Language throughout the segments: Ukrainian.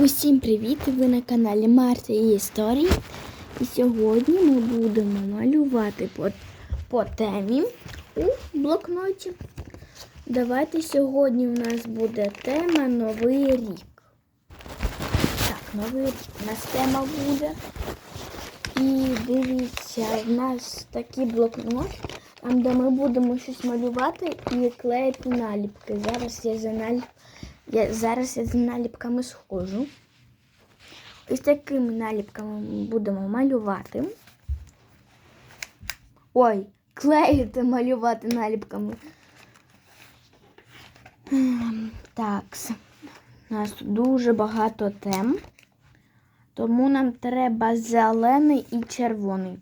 Усім привіт! Ви на каналі Марта і Історії. І сьогодні ми будемо малювати по, по темі у блокноті. Давайте сьогодні у нас буде тема Новий рік. Так, Новий рік у нас тема буде. І дивіться, в нас такий блокнот, там де ми будемо щось малювати і клеїти наліпки. Зараз я за наліп... я, зараз я за наліпками схожу. Ось такими наліпками ми будемо малювати. Ой, клеїти малювати наліпками. Ем, Так, у нас дуже багато тем. Тому нам треба зелений і червоний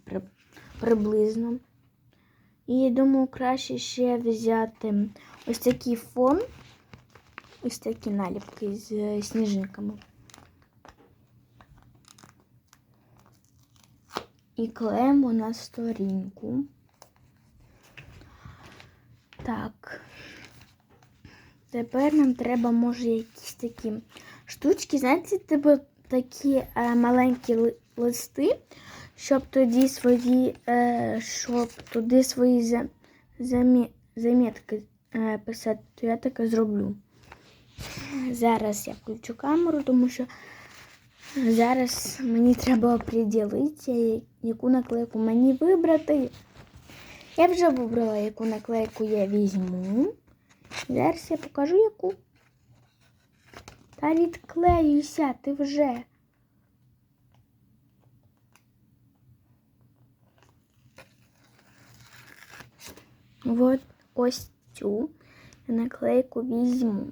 приблизно. І думаю, краще ще взяти ось такий фон, ось такі наліпки з е, сніжинками. І клеїмо на сторінку. Так. Тепер нам треба, може, якісь такі штучки, знаєте, типу такі е, маленькі листи, щоб тоді свої, е, щоб туди свої замітки е, писати, то я таке зроблю. Зараз я включу камеру, тому що зараз мені треба оприділитися, яку наклейку мені вибрати. Я вже вибрала, яку наклейку я візьму. Зараз я покажу яку. Та відклеюйся, ти вже. От ось цю наклейку візьму.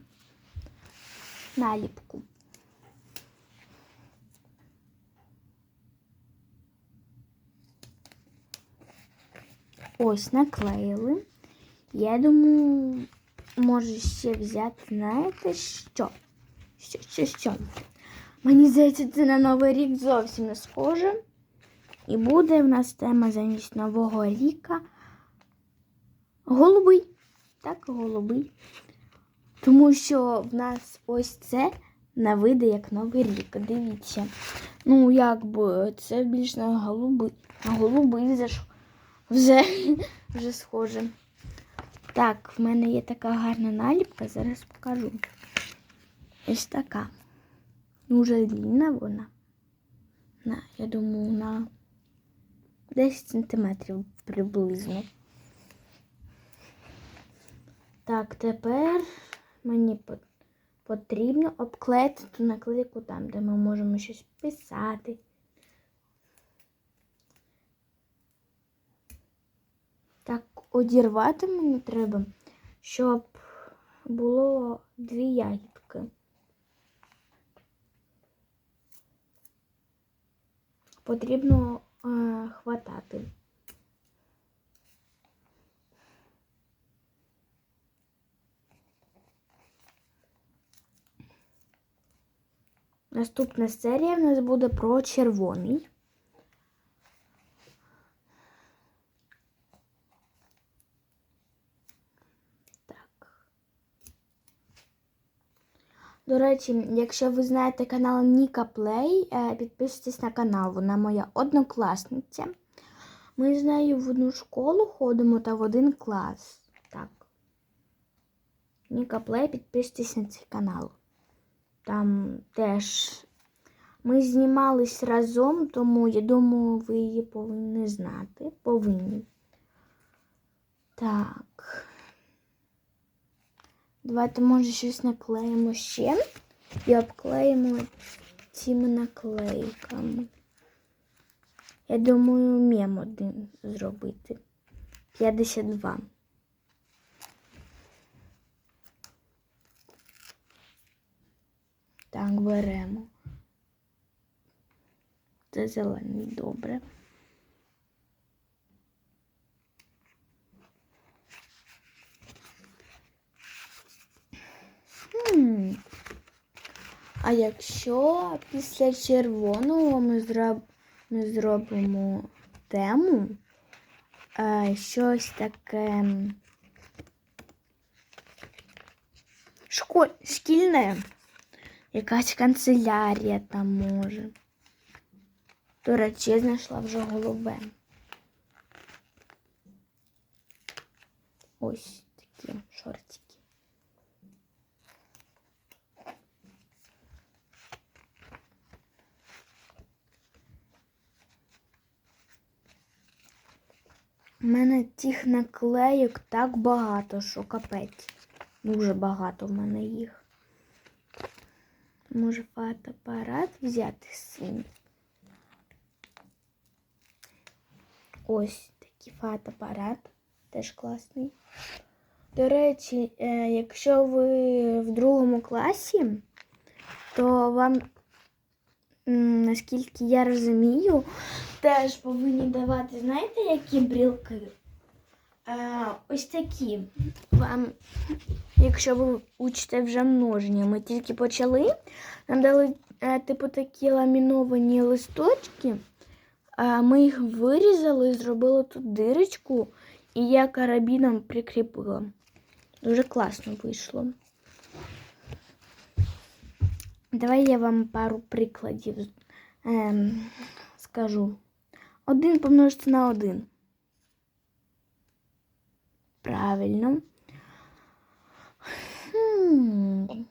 Наліпку. Ось наклеїли. Я думаю, може ще взяти, знаєте, що? Що, що, що? Мені здається, це на Новий рік зовсім не схоже. І буде в нас тема замість Нового ріка. Голубий. Так, голубий. Тому що в нас ось це не вийде як Новий рік. Дивіться. Ну, якби це більш на голубий. На голубий вже, вже, вже схоже. Так, в мене є така гарна наліпка, зараз покажу. Ось така. Дуже длинна вона. На, я думаю, на 10 сантиметрів приблизно. Так, тепер мені потрібно обклеїти ту наклейку там, де ми можемо щось писати. Так, одірвати мені треба, щоб було дві ягідки. Потрібно е, хватати. Наступна серія в нас буде про червоний. До речі, якщо ви знаєте канал Ніка Плей, е, підписуйтесь на канал. Вона моя однокласниця. Ми з нею в одну школу ходимо та в один клас. Так. Ніка Плей, підписуйтесь на цей канал. Там теж ми знімались разом, тому я думаю, ви її повинні знати. Повинні. Так. Давайте, може, щось наклеїмо ще і обклеїмо цими наклейками. Я думаю, мем один зробити. 52. Так, беремо. Це зелений, добре. А якщо після червоного ми, зроб... ми зробимо тему, е, щось таке шко... шкільне, якась канцелярія там може. До речі, я знайшла вже голубе. Ось такі шортики. У мене тих наклейок так багато, що капець. Дуже багато в мене їх. Може фотоапарат взяти синій? Ось такий фотоапарат. Теж класний. До речі, е, якщо ви в другому класі, то вам, наскільки я розумію, теж повинні давати, знаєте, які брілки? Е, ось такі. Вам, якщо ви учите вже множення, ми тільки почали, нам дали е, типу такі ламіновані листочки. Е, ми їх вирізали, зробили тут дирочку, і я карабіном прикріпила. Дуже класно вийшло. Давай я вам пару прикладів ем, скажу. Один помножити на один. Правильно. Хм.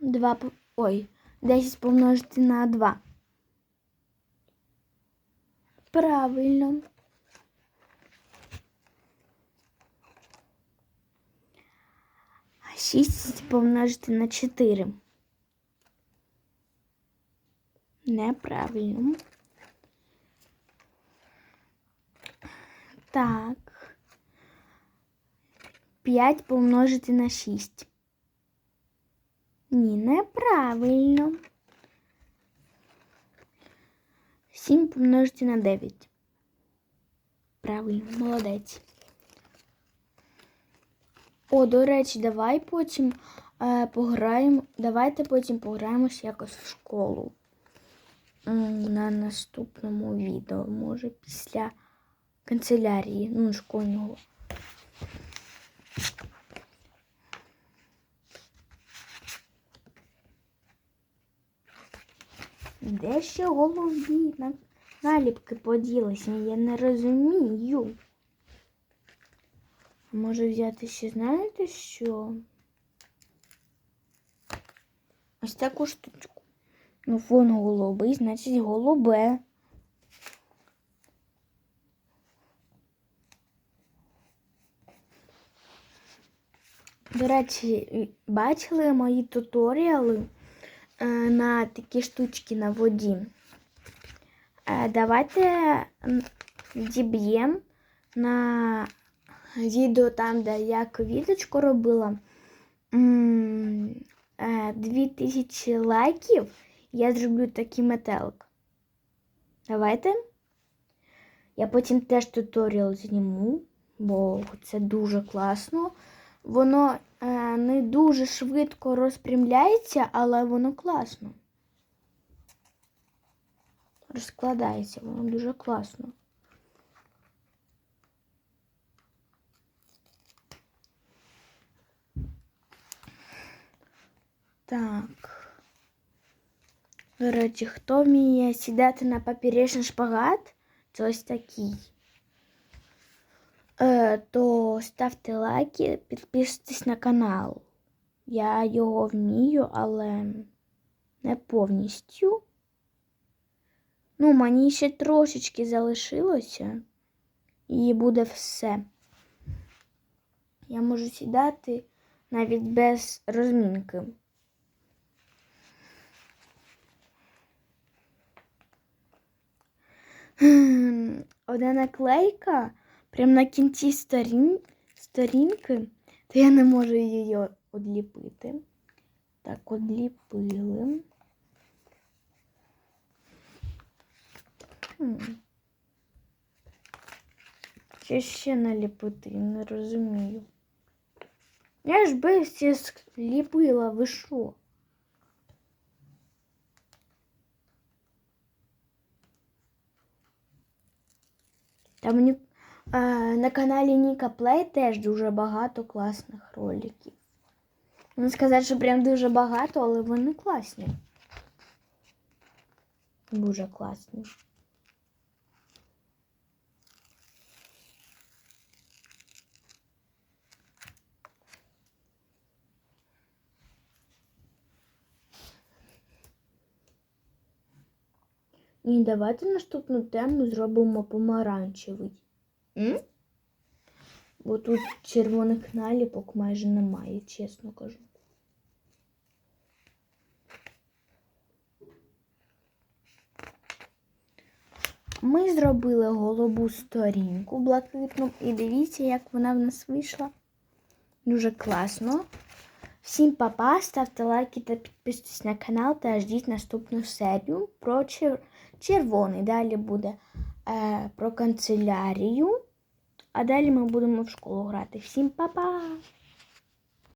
Два Ой, 10 помножити на 2. Правильно. 6 помножити на 4. Неправильно. Так. 5 помножити на 6. Ні, неправильно. 7 помножити на 9. Правильно, молодець. О, до речі, давай потім е, пограємо. Давайте потім пограємося якось в школу. На наступному відео, може, після канцелярії, ну, школьного. Де ще голові на наліпки поділися? Я не розумію. Може взяти ще, знаєте що? Ось таку штучку. Ну, фон голубий, значить голубе. До речі, бачили мої туторіали е, на такі штучки на воді. Е, Давайте діб'ємо на відео там, де я квіточку робила. м, е, 2000 лайків. Я зроблю такий метелик. Давайте. Я потім теж туторіал зніму, бо це дуже класно. Воно е, не дуже швидко розпрямляється, але воно класно. Розкладається, воно дуже класно. Так. До речі, хто вміє сідати на поперечний шпагат, це ось такий. Е, то ставте лайки, підписуйтесь на канал. Я його вмію, але не повністю. Ну, мені ще трошечки залишилося, і буде все. Я можу сідати навіть без розмінки. Одна наклейка прямо на кінці сторін... сторінки, то я не можу її одліпити. Так, одліпили. Хм. Чи ще наліпити? Не розумію. Я ж би всі сліпила, ви що? Там ні... на каналі Ніка Плей теж дуже багато класних роликів. Не сказати, що прям дуже багато, але вони класні. Дуже класні. І давайте наступну тему зробимо помаранчевий. Бо тут червоних наліпок майже немає, чесно кажу. Ми зробили голубу сторінку блакитну і дивіться, як вона в нас вийшла. Дуже класно. Всім па-па, ставте лайки та підписуйтесь на канал та ждіть наступну серію про чер- червоний. Далі буде е, про канцелярію. А далі ми будемо в школу грати. Всім па-па!